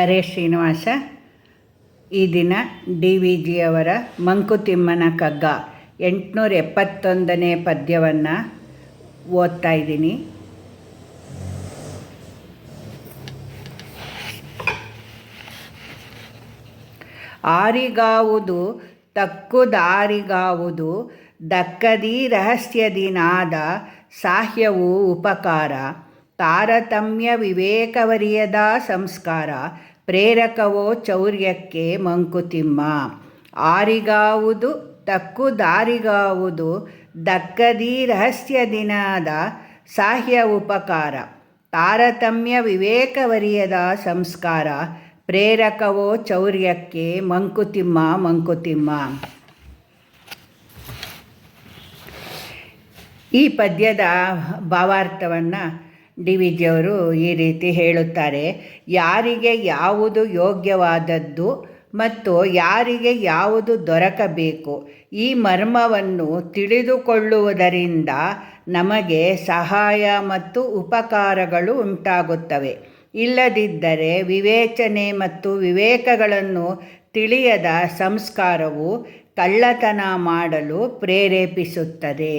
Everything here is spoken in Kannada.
ಹರೇ ಶ್ರೀನಿವಾಸ. ಈ ದಿನ ಡಿ ವಿ ಜಿಯವರ ಮಂಕುತಿಮ್ಮನ ಕಗ್ಗ. ಎಂಟುನೂರ ಎಪ್ಪತ್ತೊಂದನೇ ಪದ್ಯವನ್ನು ಓದ್ತಾ ಇದ್ದೀನಿ. ಆರಿಗಾವುದು ತಕ್ಕುದಾರಿಗಾವುದು ದಕ್ಕದಿ ರಹಸ್ಯದಿನಾದ ಸಾಹ್ಯವು ಉಪಕಾರ. ತಾರತಮ್ಯ ವಿವೇಕವರಿಯದ ಸಂಸ್ಕಾರ ಪ್ರೇರಕವೋ ಚೌರ್ಯಕ್ಕೆ ಮಂಕುತಿಮ್ಮ. ಆರಿಗಾವುದು ತಕ್ಕು ದಾರಿಗಾವುದು ದಕ್ಕದಿ ರಹಸ್ಯ ದಿನದ ಸಾಹ್ಯ ಉಪಕಾರ. ತಾರತಮ್ಯ ವಿವೇಕವರಿಯದ ಸಂಸ್ಕಾರ ಪ್ರೇರಕವೋ ಚೌರ್ಯಕ್ಕೆ ಮಂಕುತಿಮ್ಮ ಮಂಕುತಿಮ್ಮ. ಈ ಪದ್ಯದ ಭಾವಾರ್ಥವನ್ನು ಡಿ ವಿ ಈ ರೀತಿ ಹೇಳುತ್ತಾರೆ, ಯಾರಿಗೆ ಯಾವುದು ಯೋಗ್ಯವಾದದ್ದು ಮತ್ತು ಯಾರಿಗೆ ಯಾವುದು ದೊರಕಬೇಕು, ಈ ಮರ್ಮವನ್ನು ತಿಳಿದುಕೊಳ್ಳುವುದರಿಂದ ನಮಗೆ ಸಹಾಯ ಮತ್ತು ಉಪಕಾರಗಳು ಉಂಟಾಗುತ್ತವೆ. ಇಲ್ಲದಿದ್ದರೆ ವಿವೇಚನೆ ಮತ್ತು ವಿವೇಕಗಳನ್ನು ತಿಳಿಯದ ಸಂಸ್ಕಾರವು ಕಳ್ಳತನ ಮಾಡಲು ಪ್ರೇರೇಪಿಸುತ್ತದೆ.